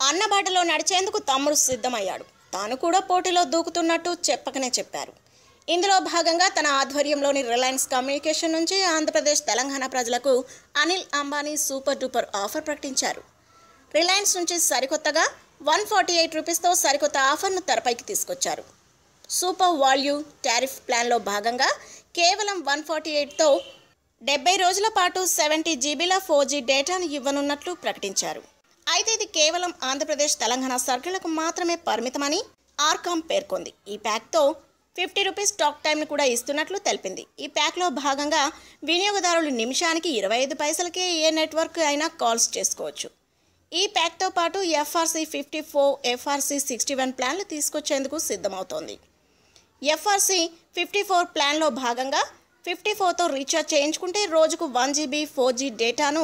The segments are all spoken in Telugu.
అన్నబాటలో నడిచేందుకు తమ్ముడు సిద్ధమయ్యాడు. తాను కూడా పోటీలో దూకుతున్నట్టు చెప్పకనే చెప్పారు. ఇందులో భాగంగా తన ఆధ్వర్యంలోని రిలయన్స్ కమ్యూనికేషన్ నుంచి ఆంధ్రప్రదేశ్ తెలంగాణ ప్రజలకు Anil Ambani super duper offer ప్రకటించారు. రిలయన్స్ నుంచి సరికొత్తగా వన్ ఫార్టీ ఎయిట్ రూపీస్తో సరికొత్త ఆఫర్ను తెరపైకి తీసుకొచ్చారు. సూపర్ వాల్యూ టారిఫ్ ప్లాన్లో భాగంగా కేవలం వన్ ఫార్టీ ఎయిట్తో డెబ్బై రోజుల పాటు సెవెంటీ జీబీల ఫోర్ జీ డేటాను ఇవ్వనున్నట్లు ప్రకటించారు. అయితే ఇది కేవలం ఆంధ్రప్రదేశ్ తెలంగాణ సర్కిళ్ళకు మాత్రమే పరిమితమని ఆర్కామ్ పేర్కొంది. ఈ ప్యాక్తో ఫిఫ్టీ రూపీస్ టాక్ టైంను కూడా ఇస్తున్నట్లు తెలిపింది. ఈ ప్యాక్లో భాగంగా వినియోగదారులు నిమిషానికి ఇరవై ఐదు పైసలకే ఏ నెట్వర్క్ అయినా కాల్స్ చేసుకోవచ్చు. ఈ ప్యాక్తో పాటు FRC fifty four FRC sixty one ప్లాన్లు తీసుకొచ్చేందుకు సిద్ధమవుతోంది. ఎఫ్ఆర్సీ ఫిఫ్టీ ఫోర్ ప్లాన్లో భాగంగా ఫిఫ్టీ ఫోర్తో రీఛార్జ్ చేయించుకుంటే రోజుకు వన్ జీబీ ఫోర్ జీ డేటాను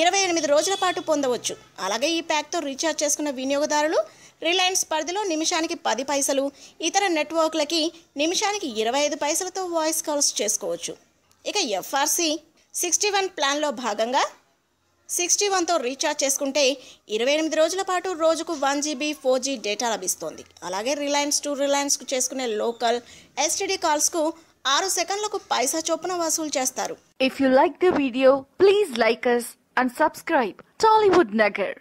ఇరవై ఎనిమిది రోజుల పాటు పొందవచ్చు. అలాగే ఈ ప్యాక్తో రీఛార్జ్ చేసుకున్న వినియోగదారులు రిలయన్స్ పరిధిలో నిమిషానికి పది పైసలు ఇతర నెట్వర్క్లకి నిమిషానికి ఇరవై ఐదు పైసలతో వాయిస్ కాల్స్ చేసుకోవచ్చు. ఇక ఎఫ్ఆర్సి సిక్స్టీ వన్ ప్లాన్లో భాగంగా సిక్స్టీ వన్తో రీఛార్జ్ చేసుకుంటే ఇరవై ఎనిమిది రోజుల పాటు రోజుకు one GB four G data లభిస్తోంది. అలాగే రిలయన్స్ టు రిలయన్స్కు చేసుకునే లోకల్ ఎస్టీడీ కాల్స్కు ఆరు సెకండ్లకు పైసా చొప్పున వసూలు చేస్తారు. If you like the video please like us and subscribe Tollywood Nagar